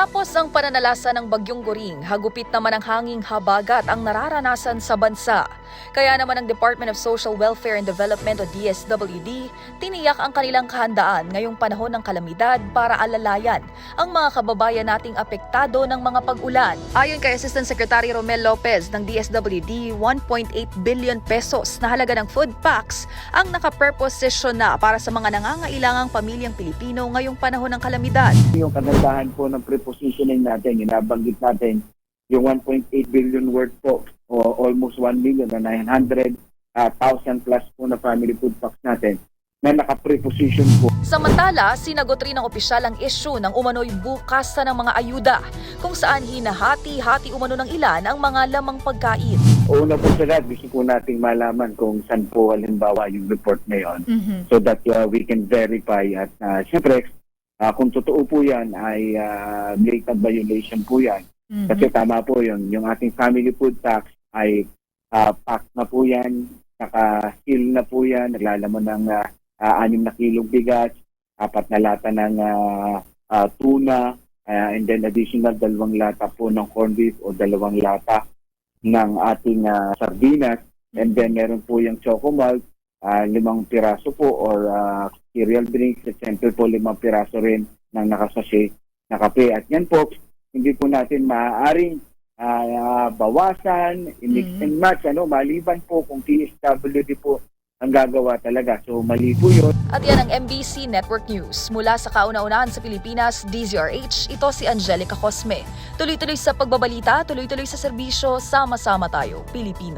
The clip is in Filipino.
Matapos ang pananalasa ng Bagyong Goring, hagupit naman ang hanging habagat ang nararanasan sa bansa. Kaya naman ang Department of Social Welfare and Development o DSWD, tiniyak ang kanilang kahandaan ngayong panahon ng kalamidad para alalayan ang mga kababayan nating apektado ng mga pag-ulan. Ayon kay Assistant Secretary Romel Lopez ng DSWD, 1.8 billion pesos na halaga ng food packs ang nakapreposisyon na para sa mga nangangailangang pamilyang Pilipino ngayong panahon ng kalamidad. yung kagandahan po ng prepositioning natin, inabanggit natin yung 1.8 billion worth po o almost 1 million na 900,000 plus po na family food packs natin na naka-preposition po. Samantala, sinagot rin ng opisyal ang issue ng umano'y bukas ng mga ayuda kung saan hinahati-hati umano ng ilan ang mga lamang pagkain. Una po sa lahat, gusto po nating malaman kung saan po halimbawa yung report na yun so that uh, we can verify at uh, syempre uh, kung totoo po yan ay uh, blatant violation po yan Kasi tama po yun. Yung ating family food tax ay uh, pack na po yan, naka-seal na po yan, naglalaman ng uh, uh, anim na kilong bigas, apat na lata ng uh, uh, tuna, uh, and then additional dalawang lata po ng corned beef o dalawang lata ng ating uh, sardinas. And then meron po yung choco malt, uh, limang piraso po or uh, cereal drinks, at siyempre po limang piraso rin ng nakasashe na kape. At yan po, hindi po natin maaaring ah, bawasan, i-mix Mhm. and match, ano, maliban po kung TSWD po ang gagawa talaga. So, mali po yun. At yan ang MBC Network News. Mula sa kauna-unahan sa Pilipinas, DZRH, ito si Angelica Cosme. Tuloy-tuloy sa pagbabalita, tuloy-tuloy sa serbisyo, sama-sama tayo, Pilipino.